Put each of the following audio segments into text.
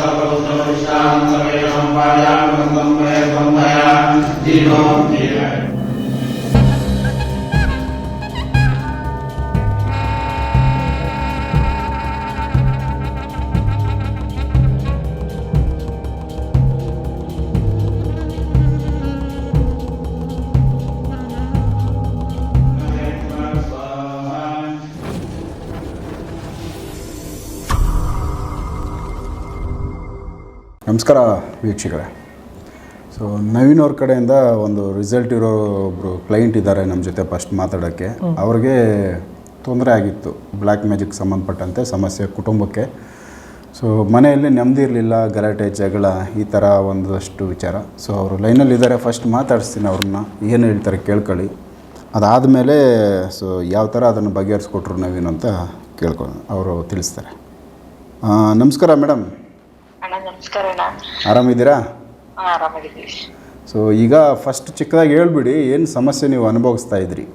सर्वोत्तमविश्रां सर्वेषां पायां गङ्गं मे गङ्गया ನಮಸ್ಕಾರ ವೀಕ್ಷಕರೇ. ಸೊ ನವೀನ್ ಅವ್ರ ಕಡೆಯಿಂದ ಒಂದು ರಿಸಲ್ಟ್ ಇರೋ ಒಬ್ಬರು ಕ್ಲೈಂಟ್ ಇದ್ದಾರೆ ನಮ್ಮ ಜೊತೆ ಫಸ್ಟ್ ಮಾತಾಡೋಕ್ಕೆ. ಅವ್ರಿಗೆ ತೊಂದರೆ ಆಗಿತ್ತು. ಬ್ಲ್ಯಾಕ್ ಮ್ಯಾಜಿಕ್ ಸಂಬಂಧಪಟ್ಟಂತೆ ಸಮಸ್ಯೆ ಕುಟುಂಬಕ್ಕೆ. ಸೊ ಮನೆಯಲ್ಲಿ ನೆಮ್ಮದಿ ಇರಲಿಲ್ಲ ಗಲಾಟೆ ಜಗಳ ಈ ಥರ ಒಂದಷ್ಟು ವಿಚಾರ. ಸೊ ಅವರು ಲೈನಲ್ಲಿದ್ದಾರೆ ಫಸ್ಟ್ ಮಾತಾಡಿಸ್ತೀನಿ ಅವ್ರನ್ನ. ಏನು ಹೇಳ್ತಾರೆ ಕೇಳ್ಕೊಳ್ಳಿ. ಅದಾದಮೇಲೆ ಸೊ ಯಾವ ಥರ ಅದನ್ನು ಬಗೆಹರಿಸ್ಕೊಟ್ರು ನವೀನ್ ಅಂತ ಕೇಳ್ಕೊ ಅವರು ತಿಳಿಸ್ತಾರೆ. ನಮಸ್ಕಾರ ಮೇಡಮ್. ನಮಸ್ಕಾರ ಅಣ್ಣ ಆರಾಮಿದ್ದೀರಾ? ಹಾ ಆರಾಮಾಗಿದ್ದೀವಿ ಸೊ ಈಗ ಫಸ್ಟ್ ಚಿಕ್ಕದಾಗಿ ಹೇಳ್ಬಿಡಿ ಏನು ಸಮಸ್ಯೆ ನೀವು ಅನುಭವಿಸ್ತಾ ಇದ್ರಿ?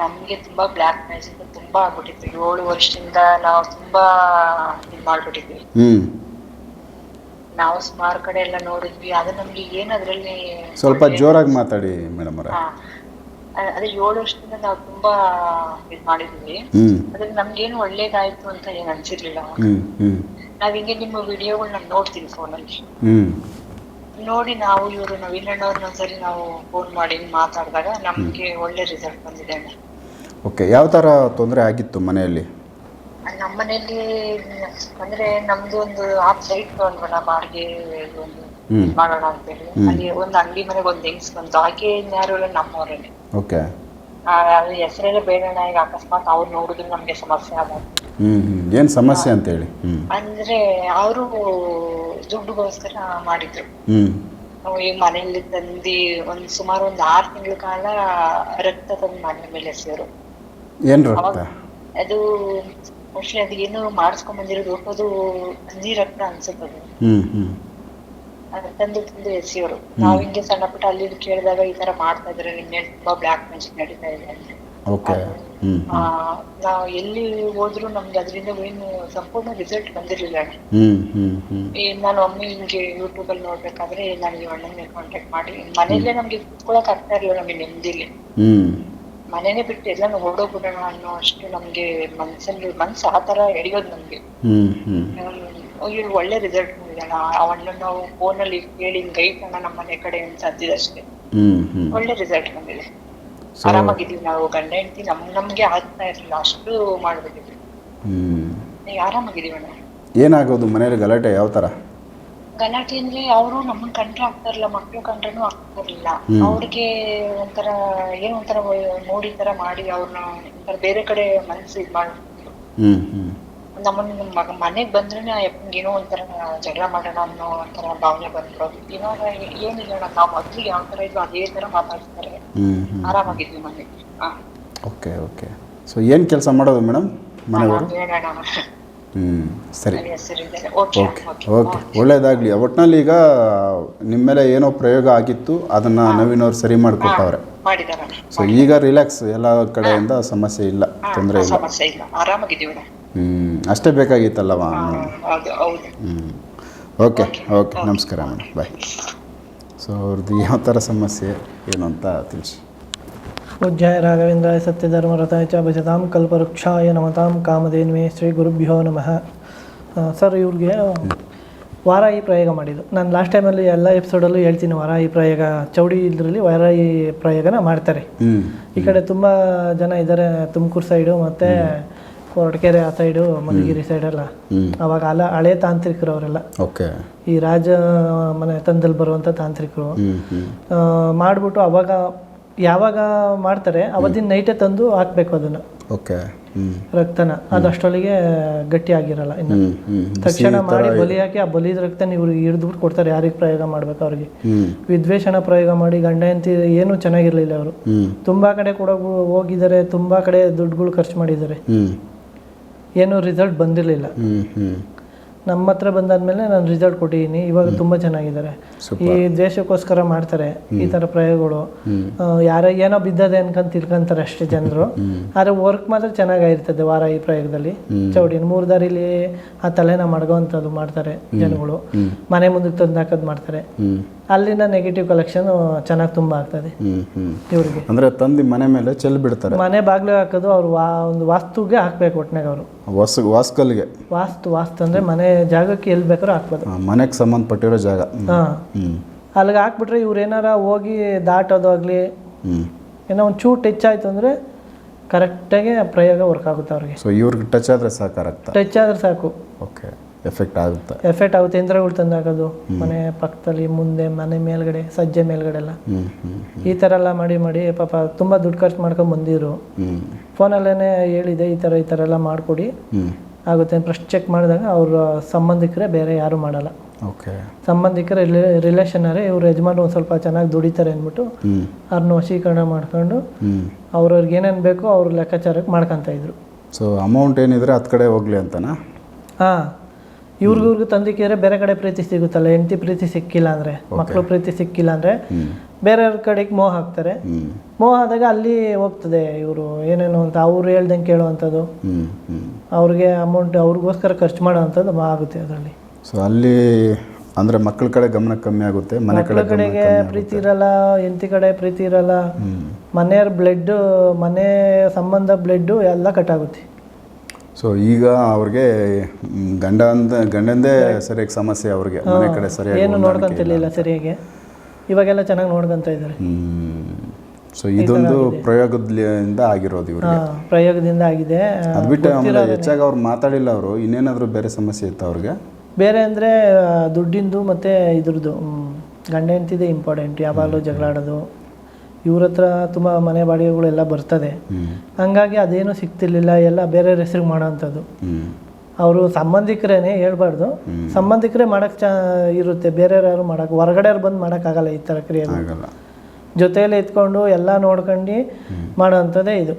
ನಮಗೆ ತುಂಬಾ ಬ್ಲ್ಯಾಕ್ ಮ್ಯಾಜಿಕ್ ತುಂಬಾ ಆಗ್ಬಿಟ್ಟಿತ್ತು. ಏಳು ವರ್ಷದಿಂದ ನಾವು ತುಂಬಾ ಇದು ಮಾಡ್ಬಿಟ್ಟಿದ್ವಿ. ಹ್ಞೂ ನಾವು ಸುಮಾರು ಕಡೆ ಎಲ್ಲ ನೋಡಿದ್ವಿ. ಅದು ನಮ್ಗೆ ಏನದ್ರಲ್ಲಿ ಸ್ವಲ್ಪ ಜೋರಾಗಿ ಮಾತಾಡಿ ಮೇಡಮ್ ಅವರ. ಅದೇ ಏಳು ವರ್ಷದಿಂದ ನಾವು ತುಂಬಾ ಇದ್ ಮಾಡಿದ್ವಿ. ಅದ್ರಲ್ಲಿ ನಮ್ಗೇನು ಒಳ್ಳೇದಾಯ್ತು ಅಂತ ಏನ್ ಅನ್ಸಿರ್ಲಿಲ್ಲ. ನಾವ್ ಹಿಂಗೆ ನಿಮ್ಮ ವಿಡಿಯೋಗಳನ್ನ ನೋಡ್ತೀನಿ ಫೋನಲ್ಲಿ. ನೋಡಿ ನಾವು ಇವರು ನವೀನ್ ಅಣ್ಣವ್ರನ್ನ ಒಂದ್ಸರಿ ನಾವು ಫೋನ್ ಮಾಡಿ ಮಾತಾಡಿದಾಗ ನಮ್ಗೆ ಒಳ್ಳೆ ರಿಸಲ್ಟ್ ಬಂದಿದೆ ಓಕೆ ಯಾವ ತರ ತೊಂದರೆ ಆಗಿತ್ತು ಮನೆಯಲ್ಲಿ? ನಮ್ಮ ಮನೇಲಿ ಅಂದ್ರೆ ನಮ್ದು ಒಂದು ಆಪ್ ಸೈಟ್ ತಗೊಂಡ್ವಲ್ಲ ಬಾಡಿಗೆ ಒಂದು. ಮಾಡೋಣ ಅಂತೇಳಿ. ಅಲ್ಲಿ ಒಂದು ಅಂಗಡಿ ಮನೆಗೆ ಒಂದು ಹೆಂಗ್ಸ್ ಬಂತು. ಆಕೆ ಯಾರು ಇಲ್ಲ ನಮ್ಮವರೇನೆ ಓಕೆ. ಆ, ಅದು ಹೆಸರೆಲ್ಲ ಬೇಡಣ ಈಗ ಅಕಸ್ಮಾತ್ ಅವ್ರು ನೋಡಿದ್ರೆ ನಮ್ಗೆ ಸಮಸ್ಯೆ ಆದ ಏನ್ ಸಮಸ್ಯೆ ಅಂತ ಹೇಳಿ ಅಂದ್ರೆ ಅವರು ದುಡ್ಡುಗೋಸ್ಕರ ಮಾಡಿದ್ರು. ಈ ಮನೆಯಲ್ಲಿ ತಂದಿ ಒಂದ್ ಸುಮಾರು ಒಂದ್ ಆರು ತಿಂಗಳ ಕಾಲ ರಕ್ತ ತಂದು ಮನೆ ಮೇಲೆ ಎಸೆಯೋರು. ಏನು ರಕ್ತ? ಅದು ಮೋಸ್ಟ್ಲಿ ಅದು ಏನು ಮಾಡಿಸ್ಕೊಂಡ್ ಬಂದಿರೋದು ಅದು ನೀರತ್ನ ರಕ್ತ ಅದು. ತಂದು ತಂದು ಎಸೆಯೋರು ನಾವ್ ಹಿಂಗೆ ಸಣ್ಣ ಪುಟ್ಟ ಅಲ್ಲಿ ಕೇಳಿದಾಗ ಈ ತರ ಮಾಡ್ತಾ ಇದ್ರೆ ನಿನ್ನೆ ತುಂಬಾ ಬ್ಲಾಕ್ ಮ್ಯಾಜಿಕ್ ನಡೀತಾ ಇದೆ ಅಂತ. ನಾವ್ ಎಲ್ಲಿ ಹೋದ್ರು ನಮ್ಗೆ ಅದರಿಂದ ಏನು ಸಂಪೂರ್ಣ ರಿಸಲ್ಟ್ ಬಂದಿರ್ಲಿಲ್ಲ. ನಾನು ಒಮ್ಮೆ ಹಿಂಗೆ ಯೂಟ್ಯೂಬ್ ಅಲ್ಲಿ ನೋಡ್ಬೇಕಾದ್ರೆ ನನಗೆ ಅಣ್ಣನ ಕಾಂಟ್ಯಾಕ್ಟ್ ಮಾಡಿ ಮನೇಲೆ ನಮ್ಗೆ ಕುತ್ಕೊಳಕ್ ಆಗ್ತಾ ಇರ್ಲಿಲ್ಲ ನಮ್ಗೆ ನೆಮ್ಮದಿಲಿ. ಮನೇನೆ ಬಿಟ್ಟು ಎಲ್ಲ ಹೊರಡೋಗ್ಬಿಡೋಣ ಅನ್ನೋ ಅಷ್ಟು ನಮ್ಗೆ ಮನ್ಸಲ್ಲಿ ಮನ್ಸು ಆ ತರ ಎಳೆಯೋದು ನಮ್ಗೆ. ಅಯ್ಯೋ ಒಳ್ಳೆ ರಿಸಲ್ಟ್ ಬಂದಿದಣ್ಣ ಅವನ್ನ ನಾವು ಫೋನಲ್ಲಿ ಕೇಳಿ ಗೈಡ್ ಅಣ್ಣ ನಮ್ಮ ಮನೆ ಕಡೆ ಅಂತ ಅಷ್ಟೇ ಒಳ್ಳೆ ರಿಸಲ್ಟ್ ಬಂದಿದೆ. ಆರಾಮಾಗಿದೀವಿ ನಾವು ಗಂಡ ಹೆಂಡತಿ ನಮ್ ನಮ್ಗೆ ಆಗ್ತಾ ಇರ್ಲಿಲ್ಲ ಅಷ್ಟು ಮಾಡ್ಬಿಟ್ಟಿದ್ವಿ. ಹ್ಞೂ ಈಗ ಆರಾಮಾಗಿದೀವಿ ಅಣ್ಣ. ಏನಾಗೋದು ಮನೇಲಿ ಗಲಾಟೆ ಯಾವ ಥರ ಗಲಾಟೆ ಅಂದ್ರೆ ಅವರು ನಮ್ಮನ್ ಕಂಡ್ರೆ ಆಗ್ತಾ ಇರ್ಲಿಲ್ಲ ಮಕ್ಳು ಕಂಡ್ರೂ ಆಗ್ತಾ ಇರ್ಲಿಲ್ಲ. ಅವ್ರಿಗೆ ಒಂಥರ ಏನೋ ಒಂಥರ ನೋಡಿ ತರ ಮಾಡಿ ಅವ್ರನ್ನ ಒಂಥರ ಬೇರೆ ಕಡೆ ಮನ್ಸು ಇದ್ ಮಾಡಿ. ನಮ್ಮನ್ನ ಮಗ ಮನೆಗ್ ಬಂದ್ರೇನೆ ಆ ಏನೋ ಒಂಥರ ಜಗಳ ಮಾಡೋಣ ಅನ್ನೋ ಒಂಥರ ಭಾವನೆ ಬಂದ್ಬಿಡೋದು. ಇವಾಗ ಏನಿಲ್ಲ ನಾವು ಮೊದ್ಲಿಗೆ ಯಾವ ತರ ಇದ್ವು ಅದೇ ತರ ಮಾತಾಡ್ತಾರೆ. ಆರಾಮಾಗಿದ್ವಿ ಮನೆಗ್. ಹಾ. Okay okay. ಸೊ ಏನ್ ಕೆಲಸ ಮಾಡೋದು ಮೇಡಮ್? ಹ್ಞೂ ಸರಿ. ಓಕೆ ಓಕೆ ಒಳ್ಳೆಯದಾಗಲಿ ಒಳ್ಳೇದಾಗಲಿ. ಒಟ್ಟಿನಲ್ಲಿ ಈಗ ನಿಮ್ಮ ಮೇಲೆ ಏನೋ ಪ್ರಯೋಗ ಆಗಿತ್ತು ಅದನ್ನು ನವೀನ್ ಅವ್ರು ಸರಿ ಮಾಡಿಕೊಟ್ಟವ್ರೆ. ಸೊ ಈಗ ರಿಲ್ಯಾಕ್ಸ್ ಎಲ್ಲ ಕಡೆಯಿಂದ ಸಮಸ್ಯೆ ಇಲ್ಲ ತೊಂದರೆ ಇಲ್ಲ. ಹ್ಞೂ ಅಷ್ಟೇ ಬೇಕಾಗಿತ್ತಲ್ಲವ? ಹ್ಞೂ ಓಕೆ ಓಕೆ ನಮಸ್ಕಾರ ಮೇಡಮ್ ಬಾಯ್ ಸೊ ಅವ್ರದ್ದು ಯಾವ ಥರ ಸಮಸ್ಯೆ ಏನು ಅಂತ ತಿಳಿಸಿ. ಉಜ್ಜಯ ರಾಘವೇಂದ್ರಾಯ ಸತ್ಯಧರ್ಮರಥಾಯ ಚ ಭಜತಾಂ ಕಲ್ಪವೃಕ್ಷಾಯ ನಮತಾಂ ಕಾಮಧೇನ್ವಿ ಶ್ರೀ ಗುರುಭ್ಯೋ ನಮಃ ಸರ್ ಇವ್ರಿಗೆ ವಾರಾಯಿ ಪ್ರಯೋಗ ಮಾಡಿದ್ದು. ನಾನು ಲಾಸ್ಟ್ ಟೈಮಲ್ಲಿ ಎಲ್ಲ ಎಪಿಸೋಡಲ್ಲೂ ಹೇಳ್ತೀನಿ ವಾರಾಯಿ ಪ್ರಯೋಗ. ಚೌಡಿ ಇದರಲ್ಲಿ ವಾರಾಯಿ ಪ್ರಯೋಗನ ಮಾಡ್ತಾರೆ. ಈ ಕಡೆ ತುಂಬ ಜನ ಇದ್ದಾರೆ ತುಮಕೂರು ಸೈಡು ಮತ್ತು ಕೊರಟಗೆರೆ ಆ ಸೈಡು ಸೈಡ್ ಸೈಡೆಲ್ಲ ಅವಾಗ ಅಲ್ಲ ಹಳೆ ತಾಂತ್ರಿಕರು ಅವರೆಲ್ಲ. ಓಕೆ. ಈ ರಾಜ ಮನೆ ತಂದಲ್ಲಿ ಬರುವಂಥ ತಾಂತ್ರಿಕರು. ಮಾಡಿಬಿಟ್ಟು ಅವಾಗ ಯಾವಾಗ ಮಾಡ್ತಾರೆ ಅವತ್ತಿನ ನೈಟೇ ತಂದು ಹಾಕ್ಬೇಕು ಅದನ್ನು. ಓಕೆ. ರಕ್ತನ. ಅದು ಅಷ್ಟೊಳಗೆ ಗಟ್ಟಿ ಆಗಿರಲ್ಲ ಇನ್ನು. ತಕ್ಷಣ ಮಾಡಿ ಬಲಿ ಹಾಕಿ ಆ ಬಲಿದ ರಕ್ತ ಇವ್ರು ಹಿಡಿದ್ಬಿಟ್ಟು ಕೊಡ್ತಾರೆ ಯಾರಿಗೆ ಪ್ರಯೋಗ ಮಾಡ್ಬೇಕು ಅವ್ರಿಗೆ. ವಿದ್ವೇಷಣ ಪ್ರಯೋಗ ಮಾಡಿ ಗಂಡ ಎಂತ ಏನು ಚೆನ್ನಾಗಿರ್ಲಿಲ್ಲ ಅವರು. ತುಂಬಾ ಕಡೆ ಕೂಡ ಹೋಗಿದ್ದಾರೆ ತುಂಬಾ ಕಡೆ ದುಡ್ಡುಗಳು ಖರ್ಚು ಮಾಡಿದ್ದಾರೆ. ಏನು ಏನೂ ರಿಸಲ್ಟ್ ಬಂದಿರಲಿಲ್ಲ. ನಮ್ಮ ಹತ್ರ ಬಂದಾದ್ಮೇಲೆ ನಾನು ರಿಸಲ್ಟ್ ಕೊಟ್ಟಿದ್ದೀನಿ ಇವಾಗ ತುಂಬಾ ಚೆನ್ನಾಗಿದ್ದಾರೆ. ಈ ದೇಶಕ್ಕೋಸ್ಕರ ಮಾಡ್ತಾರೆ ಈ ತರ ಪ್ರಯೋಗಗಳು. ಯಾರ ಏನೋ ಬಿದ್ದದೆ ಅನ್ಕೊಂಡ್ ತಿಳ್ಕೊಂತಾರೆ ಅಷ್ಟೇ ಜನರು. ಆದ್ರೆ ವರ್ಕ್ ಮಾತ್ರ ಚೆನ್ನಾಗಿರ್ತದೆ ವಾರ ಈ ಪ್ರಯೋಗದಲ್ಲಿ. ಚೌಡಿ ಮೂರು ದಾರಿಲಿ ಆ ತಲೆನ ಮಡಗೋವಂಥದ್ದು ಮಾಡ್ತಾರೆ ಜನಗಳು. ಮನೆ ಮುಂದಕ್ಕೆ ತಂದು ಹಾಕೋದು ಮಾಡ್ತಾರೆ. ಅಲ್ಲಿಂದ ನೆಗೆಟಿವ್ ಕಲೆಕ್ಷನ್ ಚೆನ್ನಾಗಿ ತುಂಬ ಆಗ್ತದೆ ಇವ್ರಿಗೆ. ಅಂದ್ರೆ ತಂದು ಮನೆ ಮೇಲೆ ಚೆಲ್ಲಿ ಬಿಡ್ತಾರೆ. ಮನೆ ಬಾಗ್ಲು ಹಾಕೋದು ಅವ್ರು ವಾ ಒಂದು ವಾಸ್ತುಗೆ ಹಾಕ್ಬೇಕು ಒಟ್ಟಿನಾಗ ಅವರು. ವಾಸ್ ವಾಸ್ಕಲ್ಗೆ. ವಾಸ್ತು ವಾಸ್ತು ಅಂದ್ರೆ ಮನೆ ಜಾಗಕ್ಕೆ ಎಲ್ಲಿ ಬೇಕಾದ್ರೂ ಹಾಕ್ಬೋದು. ಮನೆಗೆ ಸಂಬಂಧಪಟ್ಟಿರೋ ಜಾಗ. ಹಾಂ. ಅಲ್ಲಿಗೆ ಹಾಕ್ಬಿಟ್ರೆ ಇವ್ರು ಏನಾರ ಹೋಗಿ ದಾಟೋದಾಗ್ಲಿ ಏನೋ ಒಂದು ಚೂಟ್ ಟಚ್ ಆಯ್ತು ಅಂದ್ರೆ ಕರೆಕ್ಟಾಗಿ ಪ್ರಯೋಗ ವರ್ಕ್ ಆಗುತ್ತೆ ಅವ್ರಿಗೆ. ಸೊ ಇವ್ರಿಗೆ ಟಚ್ ಆದರೆ ಸಾಕು ಟಚ್ ಆದರೆ ಸಾಕು. ಓಕೆ ಎಫೆಕ್ಟ್ ಆಗುತ್ತೆ. ಎಫೆಕ್ಟ್ ಆಗುತ್ತೆ. ಯಂತ್ರಗಳು ತಂದಾಗೋದು ಮನೆ ಪಕ್ಕದಲ್ಲಿ ಮುಂದೆ ಮನೆ ಮೇಲ್ಗಡೆ ಸಜ್ಜೆ ಮೇಲ್ಗಡೆ ಎಲ್ಲ ಈ ಥರ ಎಲ್ಲ ಮಾಡಿ ಮಾಡಿ ಪಾಪ ತುಂಬ ದುಡ್ಡು ಖರ್ಚು ಮಾಡ್ಕೊಂಡು ಬಂದಿದ್ರು. ಫೋನ್ ಫೋನಲ್ಲೇ ಹೇಳಿದೆ ಈ ಥರ ಈ ಥರ ಎಲ್ಲ ಮಾಡಿಕೊಡಿ. ಆಗುತ್ತೆ ಫಸ್ಟ್ ಚೆಕ್ ಮಾಡಿದಾಗ ಅವ್ರ ಸಂಬಂಧಿಕರೇ ಬೇರೆ ಯಾರು ಮಾಡಲ್ಲ. ಓಕೆ ಸಂಬಂಧಿಕರ ರಿಲೇಷನರೇ ಇವ್ರ ಯಜಮಾನ್ರು ಒಂದು ಸ್ವಲ್ಪ ಚೆನ್ನಾಗಿ ದುಡಿತಾರೆ ಅಂದ್ಬಿಟ್ಟು ಅವ್ರನ್ನ ವಶೀಕರಣ ಮಾಡ್ಕೊಂಡು ಅವ್ರವ್ರಿಗೆ ಏನೇನು ಬೇಕೋ ಅವ್ರ ಲೆಕ್ಕಾಚಾರಕ್ಕೆ ಮಾಡ್ಕೊತಾ ಇದ್ರು. ಸೊ ಅಮೌಂಟ್ ಏನಿದ್ರೆ ಹತ್ತು ಕಡೆ ಹೋಗ್ಲಿ ಅಂತನಾ? ಹಾಂ. ಇವ್ರಿಗಿವ್ರಿಗೆ ತಂದಿಕ್ಕಿದ್ರೆ ಬೇರೆ ಕಡೆ ಪ್ರೀತಿ ಸಿಗುತ್ತಲ್ಲ ಹೆಂಡತಿ ಪ್ರೀತಿ ಸಿಕ್ಕಿಲ್ಲ ಅಂದ್ರೆ ಮಕ್ಕಳು ಪ್ರೀತಿ ಸಿಕ್ಕಿಲ್ಲ ಅಂದ್ರೆ ಬೇರೆಯವ್ರ ಕಡೆಗೆ ಮೋಹ ಹಾಕ್ತಾರೆ. ಮೋಹ ಆದಾಗ ಅಲ್ಲಿ ಹೋಗ್ತದೆ ಇವರು ಏನೇನು ಅಂತ ಅವ್ರು ಹೇಳ್ದಂಗೆ ಕೇಳುವಂಥದ್ದು. ಅವ್ರಿಗೆ ಅಮೌಂಟ್ ಅವ್ರಿಗೋಸ್ಕರ ಖರ್ಚು ಮಾಡೋವಂಥದ್ದು ಆಗುತ್ತೆ ಅದರಲ್ಲಿ. ಸೊ ಅಲ್ಲಿ ಅಂದ್ರೆ ಮಕ್ಕಳ ಕಡೆ ಗಮನ ಕಮ್ಮಿ ಆಗುತ್ತೆ ಮನೆ ಕಡೆ ಕಡೆಗೆ ಪ್ರೀತಿ ಇರಲ್ಲ ಹೆಂಡತಿ ಕಡೆ ಪ್ರೀತಿ ಇರಲ್ಲ. ಮನೆಯವ್ರ ಬ್ಲಡ್ ಮನೆ ಸಂಬಂಧ ಬ್ಲಡ್ ಎಲ್ಲ ಕಟ್ಟಾಗುತ್ತೆ ಸೊ ಈಗ ಅವ್ರಿಗೆ ಗಂಡ ಅಂತ ಗಂಡಂದೇ ಸರಿಯಾಗಿ ಸಮಸ್ಯೆ ಅವ್ರಿಗೆ ಮನೆ ಕಡೆ ಸರಿಯಾಗಿ ಏನು ನೋಡ್ಕೊಂತಿರ್ಲಿಲ್ಲ ಸರಿಯಾಗಿ. ಇವಾಗೆಲ್ಲ ಚೆನ್ನಾಗಿ ನೋಡ್ಕೊಂತ ಇದ್ದಾರೆ ಸೊ ಇದೊಂದು ಪ್ರಯೋಗದಿಂದ ಆಗಿರೋದು ಇವ್ರಿಗೆ. ಪ್ರಯೋಗದಿಂದ ಆಗಿದೆ. ಅದು ಬಿಟ್ಟು ಆಮೇಲೆ ಹೆಚ್ಚಾಗಿ ಅವ್ರು ಮಾತಾಡಿಲ್ಲ ಅವರು ಇನ್ನೇನಾದರೂ ಬೇರೆ ಸಮಸ್ಯೆ ಇತ್ತು ಅವ್ರಿಗೆ? ಬೇರೆ ಅಂದರೆ ದುಡ್ಡಿಂದು ಮತ್ತು ಇದ್ರದ್ದು ಗಂಡ ಹೆಂಡ್ತಿದೆ ಇಂಪಾರ್ಟೆಂಟ್ ಯಾವಾಗಲೂ ಜಗಳ ಆಡೋದು. ಇವ್ರ ಹತ್ರ ತುಂಬ ಮನೆ ಬಾಡಿಗೆಗಳೆಲ್ಲ ಬರ್ತದೆ. ಹಂಗಾಗಿ ಅದೇನು ಸಿಗ್ತಿರ್ಲಿಲ್ಲ ಎಲ್ಲ ಬೇರೆ ಹೆಸರಿಗೆ ಮಾಡೋವಂಥದ್ದು ಅವರು ಸಂಬಂಧಿಕರೇನೆ ಹೇಳ್ಬಾರ್ದು. ಸಂಬಂಧಿಕರೇ ಮಾಡಕ್ ಚ ಇರುತ್ತೆ ಬೇರೆಯವ್ರು ಯಾರು ಮಾಡಕ್ ಹೊರಗಡೆ ಬಂದು ಮಾಡೋಕ್ಕಾಗಲ್ಲ ಈ ಥರ ಕ್ರಿಯೆ ಆಗಲ್ಲ. ಜೊತೆಯಲ್ಲಿ ಎತ್ಕೊಂಡು ಎಲ್ಲ ನೋಡ್ಕೊಂಡು ಮಾಡೋವಂಥದ್ದೇ ಇದು.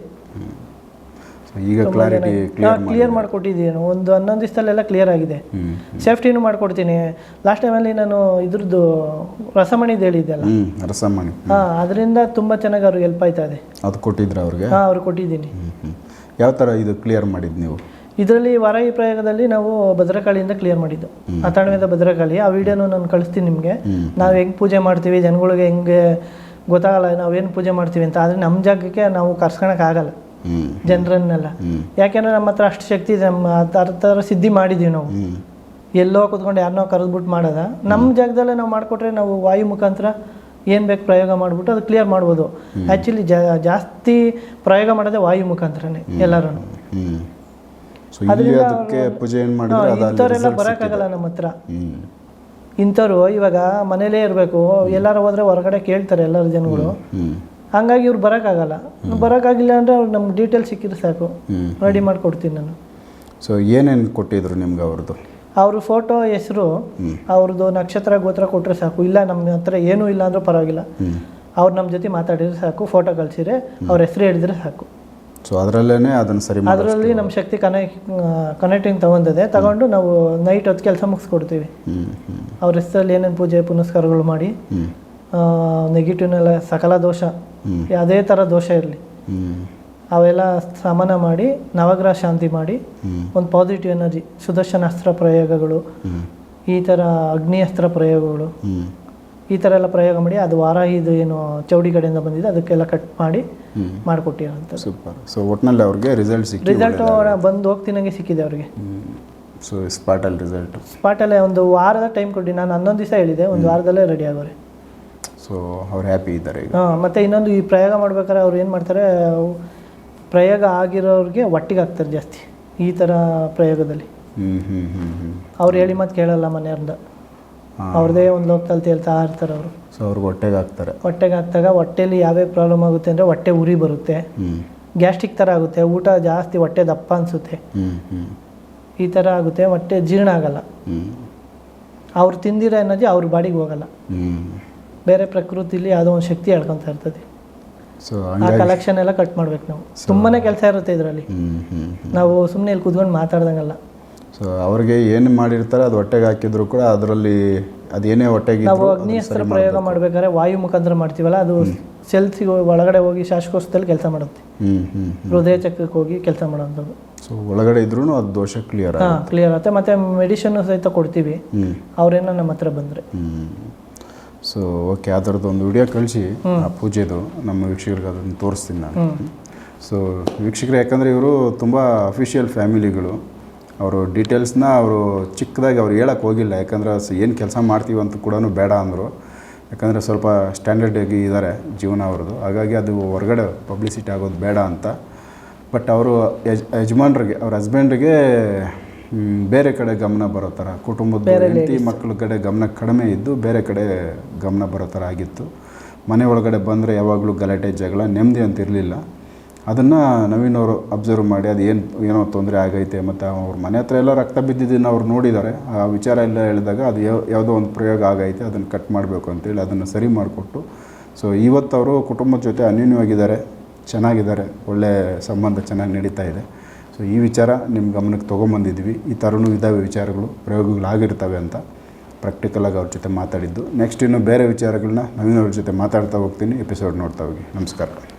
ಈಗ ಕ್ಲಾರಿಟಿ ಕ್ಲಿಯರ್ ಮಾಡಿಕೊಟ್ಟಿದ್ದೀನಿ. ಒಂದು ಹನ್ನೊಂದು ದಿವಸದಲ್ಲೆಲ್ಲ ಕ್ಲಿಯರ್ ಆಗಿದೆ. ಸೇಫ್ಟಿನೂ ಮಾಡ್ಕೊಡ್ತೀನಿ. ಲಾಸ್ಟ್ ಟೈಮಲ್ಲಿ ನಾನು ಇದ್ರದ್ದು ರಸಮಣಿದು ಹೇಳಿದ್ದೆಲ್ಲ ರಸಮಣಿ. ಹಾಂ ಅದರಿಂದ ತುಂಬ ಚೆನ್ನಾಗಿ ಅವ್ರಿಗೆ ಹೆಲ್ಪ್ ಆಯ್ತಾ ಇದೆ ಅದು ಕೊಟ್ಟಿದ್ರೆ ಅವ್ರಿಗೆ? ಹಾಂ ಅವ್ರು ಕೊಟ್ಟಿದ್ದೀನಿ. ಯಾವ ಥರ ಇದು ಕ್ಲಿಯರ್ ಮಾಡಿದ್ದು ನೀವು? ಇದರಲ್ಲಿ ವಾರಾಹಿ ಪ್ರಯೋಗದಲ್ಲಿ ನಾವು ಭದ್ರಕಾಳಿಯಿಂದ ಕ್ಲಿಯರ್ ಮಾಡಿದ್ದು. ಆ ತಾಣದಿಂದ ಭದ್ರಕಾಳಿ. ಆ ವಿಡಿಯೋನು ನಾನು ಕಳಿಸ್ತೀನಿ ನಿಮಗೆ. ನಾವು ಹೆಂಗೆ ಪೂಜೆ ಮಾಡ್ತೀವಿ ಜನಗಳಿಗೆ ಹೆಂಗೆ ಗೊತ್ತಾಗಲ್ಲ ನಾವೇನು ಪೂಜೆ ಮಾಡ್ತೀವಿ ಅಂತ. ಆದರೆ ನಮ್ಮ ಜಾಗಕ್ಕೆ ನಾವು ಕರ್ಸ್ಕೊಳಕ್ಕಾಗಲ್ಲ ಜನರನ್ನೆಲ್ಲ. ಯಾಕೆಂದ್ರೆ ನಮ್ಮ ಹತ್ರ ಅಷ್ಟು ಶಕ್ತಿ ಇದೆ ನಮ್ಮ ಆ ಥರ ಸಿದ್ಧಿ ಮಾಡಿದ್ದೀವಿ ನಾವು. ಎಲ್ಲೋ ಕುತ್ಕೊಂಡು ಯಾರನ್ನೋ ಕರೆದ್ಬಿಟ್ಟು ಮಾಡೋದ? ನಮ್ಮ ಜಾಗದಲ್ಲೇ ನಾವು ಮಾಡಿಕೊಟ್ರೆ ನಾವು ವಾಯು ಮುಖಾಂತರ ಏನು ಬೇಕು ಪ್ರಯೋಗ ಮಾಡಿಬಿಟ್ಟು ಅದು ಕ್ಲಿಯರ್ ಮಾಡ್ಬೋದು. ಆ್ಯಕ್ಚುಲಿ ಜಾಸ್ತಿ ಪ್ರಯೋಗ ಮಾಡೋದೇ ವಾಯು ಮುಖಾಂತರನೇ ಎಲ್ಲರೂ ಇಂಥವ್ರೆಲ್ಲ ಬರೋಕ್ಕಾಗಲ್ಲ ನಮ್ಮ ಹತ್ರ. ಇಂಥವ್ರು ಇವಾಗ ಮನೇಲೇ ಇರಬೇಕು ಎಲ್ಲರೂ ಹೋದ್ರೆ ಹೊರಗಡೆ ಕೇಳ್ತಾರೆ ಎಲ್ಲರೂ ಜನಗಳು. ಹಂಗಾಗಿ ಇವ್ರು ಬರೋಕ್ಕಾಗಲ್ಲ. ಬರೋಕ್ಕಾಗಿಲ್ಲ ಅಂದರೆ ಅವ್ರು ನಮ್ಗೆ ಡೀಟೇಲ್ ಸಿಕ್ಕಿದ್ರೆ ಸಾಕು. ರೆಡಿ ಮಾಡಿಕೊಡ್ತೀನಿ ನಾನು. ಸೊ ಏನೇನು ಕೊಟ್ಟಿದ್ರು ನಿಮ್ಗೆ ಅವ್ರದ್ದು? ಅವ್ರ ಫೋಟೋ ಹೆಸರು ಅವ್ರದ್ದು ನಕ್ಷತ್ರ ಗೋತ್ರ ಕೊಟ್ಟರೆ ಸಾಕು. ಇಲ್ಲ ನಮ್ಮ ಹತ್ರ ಏನೂ ಇಲ್ಲ ಅಂದರೂ ಪರವಾಗಿಲ್ಲ. ಅವ್ರು ನಮ್ಮ ಜೊತೆ ಮಾತಾಡಿದ್ರೆ ಸಾಕು ಫೋಟೋ ಕಳಿಸಿದ್ರೆ ಅವ್ರ ಹೆಸರು ಹಿಡಿದ್ರೆ ಸಾಕು. ಸೊ ಅದರಲ್ಲೇ ಅದನ್ನು ಸರಿ ಅದರಲ್ಲಿ ನಮ್ಮ ಶಕ್ತಿ ಕನೆಕ್ಟ್ ಕನೆಕ್ಟಿಂಗ್ ತಗೊಂಡಿದೆ. ತಗೊಂಡು ನಾವು ನೈಟ್ ಹೊತ್ತು ಕೆಲಸ ಮುಗಿಸ್ಕೊಡ್ತೀವಿ. ಅವ್ರ ಹೆಸರಲ್ಲಿ ಏನೇನು ಪೂಜೆ ಪುನಸ್ಕಾರಗಳು ಮಾಡಿ. ನೆಗೆಟಿವ್ನೆಲ್ಲ ಸಕಲ ದೋಷ. ಯಾವುದೇ ಥರ ದೋಷ ಇರಲಿ. ಅವೆಲ್ಲ ಸಮಾನ ಮಾಡಿ ನವಗ್ರಹ ಶಾಂತಿ ಮಾಡಿ ಒಂದು ಪಾಸಿಟಿವ್ ಎನರ್ಜಿ ಸುದರ್ಶನ ಅಸ್ತ್ರ ಪ್ರಯೋಗಗಳು ಈ ಥರ ಅಗ್ನಿ ಅಸ್ತ್ರ ಪ್ರಯೋಗಗಳು ಈ ಥರ ಎಲ್ಲ ಪ್ರಯೋಗ ಮಾಡಿ ಅದು ವಾರ ಇದು ಏನು ಚೌಡಿ ಕಡೆಯಿಂದ ಬಂದಿದೆ ಅದಕ್ಕೆಲ್ಲ ಕಟ್ ಮಾಡಿ ಮಾಡಿಕೊಟ್ಟಿ ಅಂತ ಸೂಪರ್. ಸೊ ಒಟ್ನಲ್ಲಿ ಅವ್ರಿಗೆ ರಿಸಲ್ಟ್ ಸಿಕ್ಕಿ ರಿಸಲ್ಟ್ ಬಂದು ಹೋಗ್ತಿನಂಗೆ ಸಿಕ್ಕಿದೆ ಅವರಿಗೆ. ಸೊ ಸ್ಪಾಟಲ್ಲಿ ರಿಸಲ್ಟ್ ಸ್ಪಾಟಲ್ಲೇ ಒಂದು ವಾರದ ಟೈಮ್ ಕೊಟ್ಟು ನಾನು ಹನ್ನೊಂದು ದಿವಸ ಹೇಳಿದೆ ಒಂದು ವಾರದಲ್ಲೇ ರೆಡಿ ಆಗೋರೆ. ಸೊ ಅವ್ರು ಹ್ಯಾಪಿ ಇದ್ದಾರೆ ಈಗ. ಹಾಂ ಮತ್ತು ಇನ್ನೊಂದು ಈ ಪ್ರಯೋಗ ಮಾಡ್ಬೇಕಾದ್ರೆ ಅವ್ರು ಏನು ಮಾಡ್ತಾರೆ ಪ್ರಯೋಗ ಆಗಿರೋರಿಗೆ ಒಟ್ಟಿಗೆ ಹಾಕ್ತಾರೆ ಜಾಸ್ತಿ ಈ ಥರ ಪ್ರಯೋಗದಲ್ಲಿ. ಅವ್ರು ಹೇಳಿ ಮತ್ತೆ ಕೇಳಲ್ಲ ಮನೆಯವ್ರಿಂದ. ಅವ್ರದೇ ಒಂದು ಲೋಕದಲ್ಲಿ ತೇಳ್ತಾ ಇರ್ತಾರೆ ಅವರು. ಸೊ ಅವ್ರಿಗೆ ಹೊಟ್ಟೆಗೆ ಹಾಕ್ತಾರೆ. ಹೊಟ್ಟೆಗೆ ಹಾಕಿದಾಗ ಹೊಟ್ಟೆಲಿ ಯಾವ್ಯಾವ ಪ್ರಾಬ್ಲಮ್ ಆಗುತ್ತೆ ಅಂದರೆ ಹೊಟ್ಟೆ ಉರಿ ಬರುತ್ತೆ. ಗ್ಯಾಸ್ಟ್ರಿಕ್ ಥರ ಆಗುತ್ತೆ ಊಟ ಜಾಸ್ತಿ ಹೊಟ್ಟೆ ದಪ್ಪ ಅನಿಸುತ್ತೆ. ಈ ಥರ ಆಗುತ್ತೆ ಹೊಟ್ಟೆ ಜೀರ್ಣ ಆಗಲ್ಲ. ಅವ್ರು ತಿಂದಿರೋ ಅನ್ನೋದು ಅವ್ರ ಬಾಡಿಗೆ ಹೋಗಲ್ಲ. ಬೇರೆ ಪ್ರಕೃತಿಲಿ ಯಾವುದೋ ಒಂದು ಶಕ್ತಿ ಹೇಳ್ಕೊತಾ ಇರ್ತದೆ. ಸೊ ಆ ಕಲೆಕ್ಷನ್ ಎಲ್ಲ ಕಟ್ ಮಾಡ್ಬೇಕು ನಾವು. ತುಂಬಾನೇ ಕೆಲಸ ಇರುತ್ತೆ ಇದರಲ್ಲಿ. ನಾವು ಸುಮ್ಮನೆ ಇಲ್ಲಿ ಕುತ್ಕೊಂಡು ಮಾತಾಡ್ದಂಗಲ್ಲ. ಸೊ ಅವ್ರಿಗೆ ಏನು ಮಾಡಿರ್ತಾರೆ ಅದು ಹೊಟ್ಟೆಗೆ ಹಾಕಿದ್ರು ಕೂಡ ಅದರಲ್ಲಿ ಅದೇನೇ ಹೊಟ್ಟೆಗೆ ನಾವು ಅಗ್ನಿ ಅಗ್ನಿಸ್ತ್ರ ಪ್ರಯೋಗ ಮಾಡ್ಬೇಕು. ಮಾಡ್ಬೇಕಾದ್ರೆ ವಾಯು ಮುಖಾಂತರ ಮಾಡ್ತೀವಲ್ಲ ಅದು ಸೆಲ್ಸಿಗೆ ಒಳಗಡೆ ಹೋಗಿ ಶ್ವಾಸಕೋಶದಲ್ಲಿ ಕೆಲಸ ಮಾಡುತ್ತೆ. ಹೃದಯ ಚಕ್ರಕ್ಕೆ ಹೋಗಿ ಕೆಲಸ ಮಾಡೋಂಥದ್ದು ಸೊ ಒಳಗಡೆ ಇದ್ರೂ ಅದು ದೋಷ ಕ್ಲಿಯರ್ ಹಾಂ ಕ್ಲಿಯರ್ ಆಗುತ್ತೆ. ಮತ್ತು ಮೆಡಿಷನ್ ಸಹಿತ ಕೊಡ್ತೀವಿ. ಅವ್ರೇನೋ ನಮ್ಮ ಹತ್ರ ಬಂದರೆ. ಸೊ ಓಕೆ ಆ ಥರದ್ದು ಒಂದು ವಿಡಿಯೋ ಕಳಿಸಿ ಆ ಪೂಜೆದು ನಮ್ಮ ವೀಕ್ಷಕರಿಗೆ ಅದನ್ನು ತೋರಿಸ್ತೀನಿ ನಾನು. ಸೊ ವೀಕ್ಷಕರು ಯಾಕಂದರೆ ಇವರು ತುಂಬ ಅಫಿಷಿಯಲ್ ಫ್ಯಾಮಿಲಿಗಳು. ಅವರು ಡೀಟೇಲ್ಸ್ನ ಅವರು ಚಿಕ್ಕದಾಗಿ ಅವ್ರು ಹೇಳಕ್ಕೆ ಹೋಗಿಲ್ಲ. ಯಾಕಂದ್ರೆ ಏನು ಕೆಲಸ ಮಾಡ್ತೀವಿ ಅಂತ ಕೂಡ ಬೇಡ ಅಂದರು. ಯಾಕಂದರೆ ಸ್ವಲ್ಪ ಸ್ಟ್ಯಾಂಡರ್ಡ್ ಆಗಿ ಇದ್ದಾರೆ ಜೀವನ ಅವ್ರದ್ದು. ಹಾಗಾಗಿ ಅದು ಹೊರಗಡೆ ಪಬ್ಲಿಸಿಟಿ ಆಗೋದು ಬೇಡ ಅಂತ. ಬಟ್ ಅವರು ಯಜ್ ಯಜಮಾನ್ರಿಗೆ ಅವ್ರ ಹಸ್ಬೆಂಡ್ರಿಗೆ ಬೇರೆ ಕಡೆ ಗಮನ ಬರೋ ಥರ ಕುಟುಂಬದ ಹೆಂಡತಿ ಮಕ್ಕಳ ಕಡೆ ಗಮನ ಕಡಿಮೆ ಇದ್ದು ಬೇರೆ ಕಡೆ ಗಮನ ಬರೋ ಥರ ಆಗಿತ್ತು. ಮನೆ ಒಳಗಡೆ ಬಂದರೆ ಯಾವಾಗಲೂ ಗಲಾಟೆ ಜಗಳ ನೆಮ್ಮದಿ ಅಂತ ಇರಲಿಲ್ಲ. ಅದನ್ನು ನವೀನ್ ಅವರು ಅಬ್ಸರ್ವ್ ಮಾಡಿ ಅದು ಏನು ಏನೋ ತೊಂದರೆ ಆಗೈತೆ ಮತ್ತು ಅವ್ರ ಮನೆ ಹತ್ರ ಎಲ್ಲ ರಕ್ತ ಬಿದ್ದಿದ್ದನ್ನು ಅವ್ರು ನೋಡಿದ್ದಾರೆ. ಆ ವಿಚಾರ ಎಲ್ಲ ಹೇಳಿದಾಗ ಅದು ಯಾವ ಯಾವುದೋ ಒಂದು ಪ್ರಯೋಗ ಆಗೈತೆ ಅದನ್ನು ಕಟ್ ಮಾಡಬೇಕು ಅಂತೇಳಿ ಅದನ್ನು ಸರಿ ಮಾಡಿಕೊಟ್ಟು ಸೊ ಇವತ್ತು ಅವರು ಕುಟುಂಬದ ಜೊತೆ ಅನ್ಯೂನ್ಯವಾಗಿದ್ದಾರೆ ಚೆನ್ನಾಗಿದ್ದಾರೆ ಒಳ್ಳೆಯ ಸಂಬಂಧ ಚೆನ್ನಾಗಿ ನಡೀತಾ ಇದೆ. ಸೊ ಈ ವಿಚಾರ ನಿಮ್ಮ ಗಮನಕ್ಕೆ ತೊಗೊಂಬಂದಿದ್ವಿ. ಈ ಥರನೂ ಇದ್ದಾವೆ ವಿಚಾರಗಳು, ಪ್ರಯೋಗಗಳಾಗಿರ್ತವೆ ಅಂತ ಪ್ರಾಕ್ಟಿಕಲಾಗಿ ಅವ್ರ ಜೊತೆ ಮಾತಾಡಿದ್ದು. ನೆಕ್ಸ್ಟ್ ಇನ್ನು ಬೇರೆ ವಿಚಾರಗಳನ್ನ ನವೀನ್ ಅವ್ರ ಜೊತೆ ಮಾತಾಡ್ತಾ ಹೋಗ್ತೀನಿ. ಎಪಿಸೋಡ್ ನೋಡ್ತಾ ಹೋಗಿ. ನಮಸ್ಕಾರ.